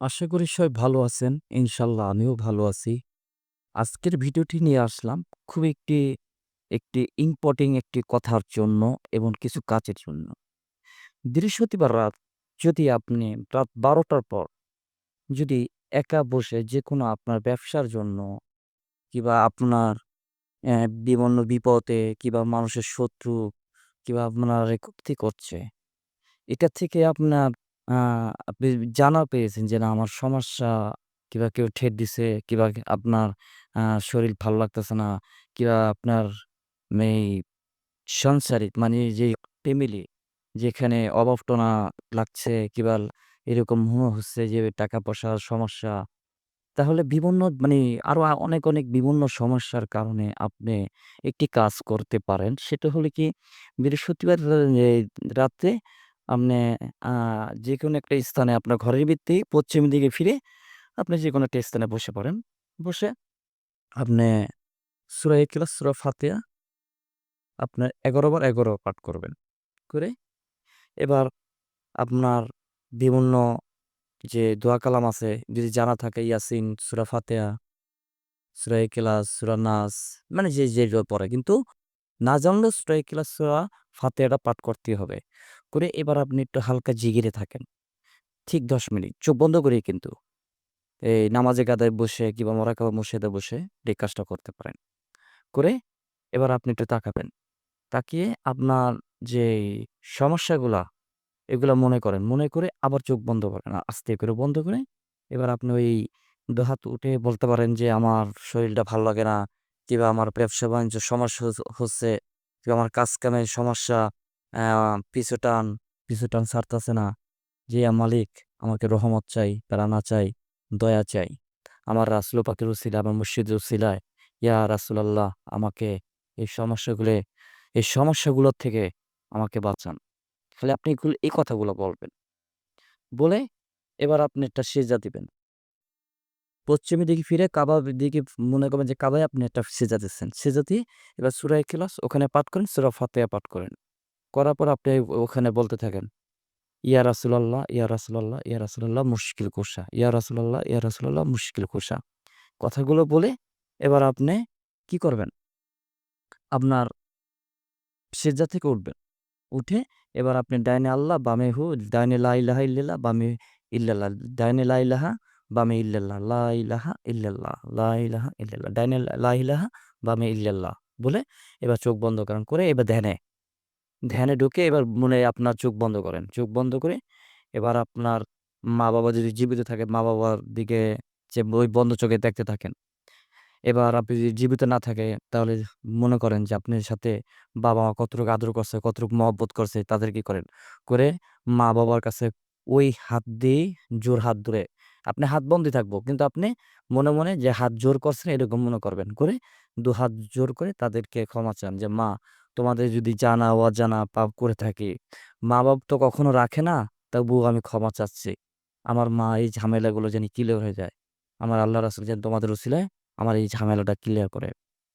আশা করি সবাই ভালো আছেন। ইনশাল্লাহ আমিও ভালো আছি। আজকের ভিডিওটি নিয়ে আসলাম খুব একটি, একটি ইম্পোর্টিং একটি কথার জন্য এবং কিছু কাজের জন্য। বৃহস্পতিবার রাত যদি আপনি রাত বারোটার পর যদি একা বসে যে কোনো আপনার ব্যবসার জন্য কিংবা আপনার বিভিন্ন বিপদে কিংবা মানুষের শত্রু কিংবা আপনার এ ক্ষতি করছে। এটা থেকে আপনার আপনি জানা পেয়েছেন যে না আমার সমস্যা কিবা কেউ ঠেট দিছে কিবা আপনার শরীর ভালো লাগতেছে না কিবা আপনার এই সাংসারিক মানে যে ফ্যামিলি যেখানে অভাব-টনা লাগছে কিংবা এরকম মনে হচ্ছে যে টাকা-পয়সার সমস্যা। তাহলে বিভিন্ন মানে আরও অনেক, অনেক বিভিন্ন সমস্যার কারণে আপনি একটি কাজ করতে পারেন। সেটা হলো কি বৃহস্পতিবার রা এ রাত্রে আপনি আ যেকোনো একটা স্থানে আপনার ঘরের ভিত্তি পশ্চিম দিকে ফিরে আপনি যেকোনো একটা স্থানে বসে পড়েন। বসে আপনি সূরা ইখলাস, সূরা ফাতিহা আপনার ১১ বার ১১ পাঠ করবেন। করে এবার আপনার বিভিন্ন যে দোয়া কালাম আছে যদি জানা থাকে ইয়াসিন, সূরা ফাতিহা, সূরা ইখলাস, সূরা নাস মানে যে, যে পড়ে কিন্তু না জানলেও সূরা ইখলাস, সূরা ফাতিহাটা পাঠ করতেই হবে। করে এবার আপনি একটু হালকা জিকিরে থাকেন। ঠিক ১০ মিনিট চোখ বন্ধ করেই কিন্তু। এই নামাজে কাদায় বসে কিংবা মোরাকাবা মসজিদে বসে এই কাজটা করতে পারেন। করে এবার আপনি একটু তাকাবেন। তাকিয়ে আপনার যে সমস্যাগুলা এগুলা মনে করেন। মনে করে আবার চোখ বন্ধ করেন। আস্তে করে বন্ধ করে এবার আপনি ওই ২ হাত উঠে বলতে পারেন যে আমার শরীরটা ভালো লাগে না কিংবা আমার ব্যবসা-বাণিজ্য সমস্যা হচ্ছে কিংবা আমার কাজ-কামের সমস্যা, অ্যা পিছু টান, পিছু টান ছাড়তেছে না। যে মালিক আমাকে রহমত চাই, রানা চাই, দয়া চাই। আমার রাসূল পাকের উসিলায় আমার মুর্শিদের উসিলায় ইয়া রাসূলাল্লাহ আমাকে এই সমস্যাগুলো এই সমস্যাগুলোর থেকে আমাকে বাঁচান। তাহলে আপনি এগুলো এই কথাগুলো বলবেন। বলে এবার আপনি একটা সেজা দিবেন। পশ্চিমের দিকে ফিরে কাবা দিকে মনে করবেন যে কাবায় আপনি একটা সেজা দিচ্ছেন। সেজা দিয়ে এবার সূরা ইখলাস ওখানে পাঠ করেন, সূরা ফাতিহা পাঠ করেন। করার পর আপনি ওখানে বলতে থাকেন। ইয়া রাসূলাল্লাহ, ইয়া রাসূলাল্লাহ, ইয়া রাসূলাল্লাহ মুশকিল কুশা। ইয়া রাসূলাল্লাহ, ইয়া রাসূলাল্লাহ মুশকিল কুশা। কথাগুলো বলে এবার আপনি কি করবেন? আপনার সিজদা থেকে উঠবেন। উঠে এবার আপনি ডাইনে আল্লাহ, বামে হু, ডাইনে লা ইলাহা ইল্লাল্লাহ, বামে ইল্লাল্লাহ। ডাইনে লা ইলাহা, বামে ইল্লাল্লাহ। লা ইলাহা ইল্লাল্লাহ, লা ইলাহা ইল্লাল্লাহ। ডাইনে লা ইলাহা, বামে ইল্লাল্লাহ বলে এবার চোখ বন্ধ করেন। করে এবার ধ্যানে, ধ্যানে ঢুকে এবার মনে আপনার চোখ বন্ধ করেন। চোখ বন্ধ করে এবার আপনার মা-বাবা যদি জীবিত থাকে মা-বাবার দিকে যে ওই বন্ধ চোখে দেখতে থাকেন। এবার আপনি যদি জীবিত না থাকে তাহলে মনে করেন যে আপনার সাথে বাবা-মা কতটুকু আদর করছে, কতটুকু মহব্বত করছে তাদের কি করেন। করে মা-বাবার কাছে ওই হাত দিয়েই জোর হাত ধরে আপনি হাত বন্ধই থাকব। কিন্তু আপনি মনে, মনে যে হাত জোর করছেন এরকম মনে করবেন। করে দু হাত জোর করে তাদেরকে ক্ষমা চান যে, "মা তোমাদের যদি জানা অজানা পাপ করে থাকি, মা-বাপ তো কখনো রাখে না, তবুও আমি ক্ষমা চাচ্ছি। আমার মা এই ঝামেলাগুলো যেন ক্লিয়ার হয়ে যায়। আমার আল্লাহ রাসূল যেন তোমাদের উসিলায় আমার এই ঝামেলাটা ক্লিয়ার করে।"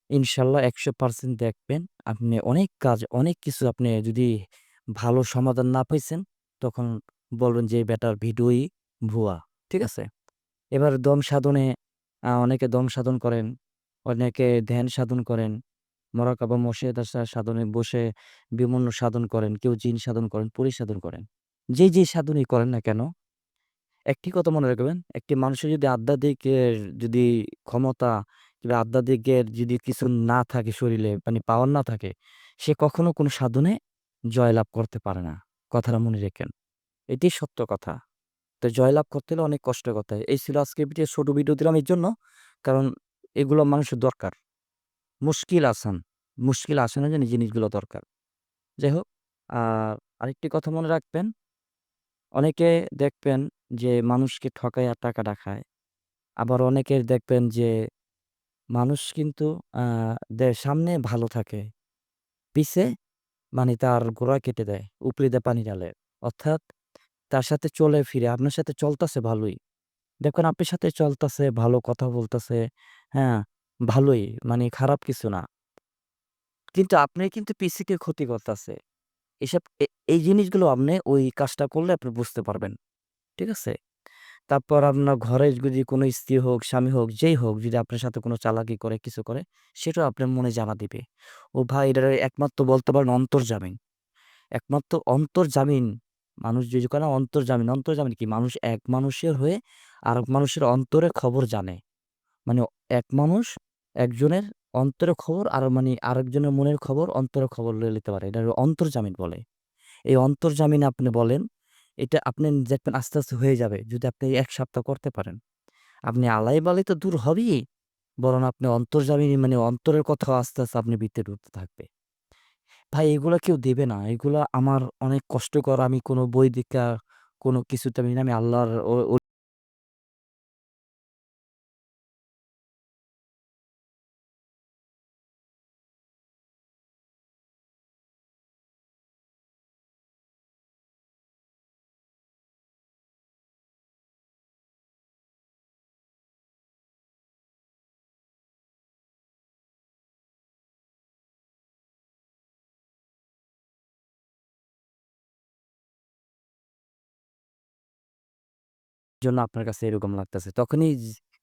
ইনশাআল্লাহ ১০০% দেখবেন আপনি অনেক কাজ, অনেক কিছু আপনি যদি ভালো সমাধান না পাইছেন তখন বলবেন যে এই ব্যাটার ভিডিওই ভুয়া। ঠিক আছে? এবার দম সাধনে অনেকে দম সাধন করেন, অনেকে ধ্যান সাধন করেন, মোরাকাবা মশাইদা সা সাধনে বসে বিভিন্ন সাধন করেন, কেউ জিন সাধন করেন, পরি সাধন করেন। যে, যে সাধনই করেন না কেন, একটি কথা মনে রাখবেন, একটি মানুষের যদি আধ্যাত্মিকের যদি ক্ষমতা কিংবা আধ্যাত্মিকের যদি কিছু না থাকে শরীরে মানে পাওয়ার না থাকে, সে কখনো কোনো সাধনে জয়লাভ করতে পারে না। কথাটা মনে রেখেন। এটি সত্য কথা। তো জয়লাভ করতে হলে অনেক কষ্টের কথা। এই ছিল আজকের ভিডিও। ছোট ভিডিও দিলাম এর জন্য, কারণ এগুলো মানুষের দরকার। মুশকিল আসান, মুশকিল আসানের জন্য জিনিসগুলো দরকার। যাই হোক, আর আরেকটি কথা মনে রাখবেন, অনেকে দেখবেন যে মানুষকে ঠকায় আর টাকা খায়। আবার অনেকের দেখবেন যে মানুষ কিন্তু সামনে ভালো থাকে। পিছে মানে তার গোড়া কেটে দেয়, উপরে দেয় পানি ডালে অর্থাৎ তার সাথে চলে ফিরে আপনার সাথে চলতেছে ভালোই। দেখবেন আপনার সাথে চলতেছে, ভালো কথা বলতেছে, হ্যাঁ? ভালোই মানে খারাপ কিছু না। কিন্তু আপনি কিন্তু পিসিকে ক্ষতি করতেছে। এসব এই জিনিসগুলো আপনি ওই কাজটা করলে আপনি বুঝতে পারবেন। ঠিক আছে? তারপর আপনার ঘরে যদি কোনো স্ত্রী হোক, স্বামী হোক, যেই হোক যদি আপনার সাথে কোনো চালাকি করে, কিছু করে, সেটাও আপনার মনে জ্বালা দিবে। ও ভাই এটারে একমাত্র বলতে পারেন অন্তর্জামিন। একমাত্র অন্তর্জামিন মানুষ যদি কয় না অন্তর্জামিন, অন্তর্জামিন কি? মানুষ এক মানুষের হয়ে আরেক মানুষের অন্তরের খবর জানে। মানে এক মানুষ একজনের অন্তরের খবর আর মানে আরেকজনের মনের খবর, অন্তরের খবর লইয়া লইতে পারে। এটারে অন্তর্জামিন বলে। এই অন্তর্জামিন আপনি বলেন, এটা আপনি দেখবেন আস্তে, আস্তে হয়ে যাবে। যদি আপনি ১ সপ্তাহ করতে পারেন। আপনি আলাই-বালাই তো দূর হবেই, বরং আপনি অন্তর্জামিন মানে অন্তরের কথা আস্তে, আস্তে আপনি ভিতরে ঢুকতে থাকবে। ভাই এগুলা কেউ দেবে না। এগুলা আমার অনেক কষ্টকর। আমি কোনো বই দেইখা কোনো কিছুতে আমি আমি আল্লাহর জন্য আপনার কাছে এরকম লাগতেছে। তখনই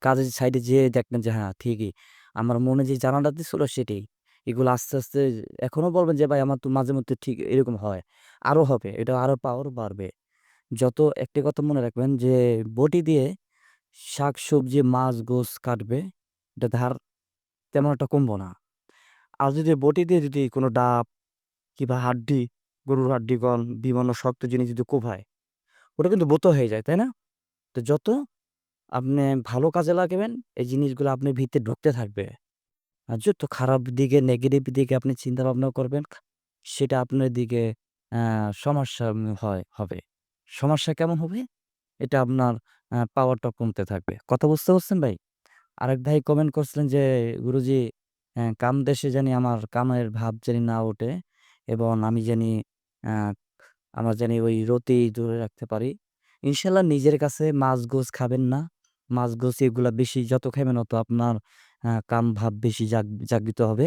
কাজের সাইডে যেয়ে দেখবেন যে হ্যাঁ, ঠিকই। আমার মনে যে জানাটা দিছিল সেটাই। এগুলো আস্তে, আস্তে এখনও বলবেন যে ভাই আমার তো মাঝে মধ্যে ঠিক এরকম হয়। আরও হবে। এটা আরও পাওয়ার বাড়বে। যত একটি কথা মনে রাখবেন যে বটি দিয়ে শাক সবজি মাছ, গোছ কাটবে, এটা ধার তেমন একটা কমবো না। আর যদি বটি দিয়ে যদি কোনো ডাব কিংবা হাড্ডি, গরুর হাড্ডি কন, বিভিন্ন শক্ত জিনিস যদি কোভায় ওটা কিন্তু বোতো হয়ে যায়, তাই না? তো যত আপনি ভালো কাজে লাগাবেন, এই জিনিসগুলো আপনি ভিতরে ঢুকতে থাকবে। আর যত খারাপ দিকে নেগেটিভ দিকে আপনি চিন্তা ভাবনা করবেন, সেটা আপনার দিকে সমস্যা হয় হবে। সমস্যা কেমন হবে? এটা আপনার পাওয়ারটা কমতে থাকবে। কথা বুঝতে পারছেন ভাই? আরেক ভাই কমেন্ট করছিলেন যে, "গুরুজি কাম দেশে জানি আমার কামের ভাব জানি না ওঠে এবং আমি জানি আমার জানি ওই রতি ধরে রাখতে পারি।" ইনশাআল্লাহ নিজের কাছে মাছ-গোছ খাবেন না। মাছ-গোছ এগুলা বেশি যত খাবেন অত আপনার কাম ভাব বেশি জাগ জাগৃত হবে।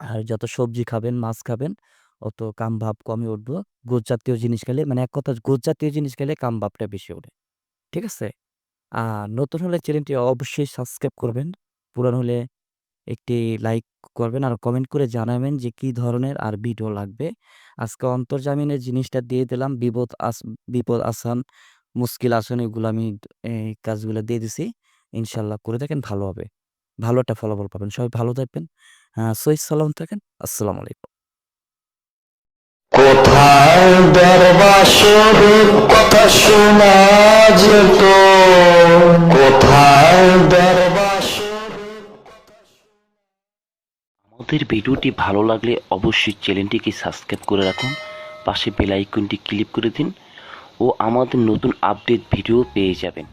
আর যত সবজি খাবেন, মাছ খাবেন, অত কাম ভাব কমে উঠবো। গোছ জাতীয় জিনিস খেলে মানে এক কথায় গোছ জাতীয় জিনিস খেলে কাম ভাবটা বেশি ওঠে। ঠিক আছে? আর নতুন হলে চ্যানেলটি অবশ্যই সাবস্ক্রাইব করবেন। পুরানো হলে একটি লাইক করবেন আর কমেন্ট করে জানাবেন যে কি ধরনের আর ভিডিও লাগবে। আজকে অন্তর্জামিনের জিনিসটা দিয়ে দিলাম। বিপদ আস বিপদ আসান, মুশকিল আসান এগুলো আমি এই কাজগুলো দিয়ে দিছি। ইনশাল্লাহ করে দেখেন ভালো হবে। ভালো একটা ফলাফল পাবেন। সবাই ভালো থাকবেন। আ সহিহ সালামত থাকেন। আসসালামু আলাইকুম। কোথায় দরবাসরের কথা শোনা যেত কোথায় দরবাসরের আমাদের ভিডিওটি ভালো লাগলে অবশ্যই চ্যানেলটিকে সাবস্ক্রাইব করে রাখুন, পাশে বেল আইকনটি ক্লিক করে দিন ও আমাদের নতুন আপডেট ভিডিও পেয়ে যাবেন।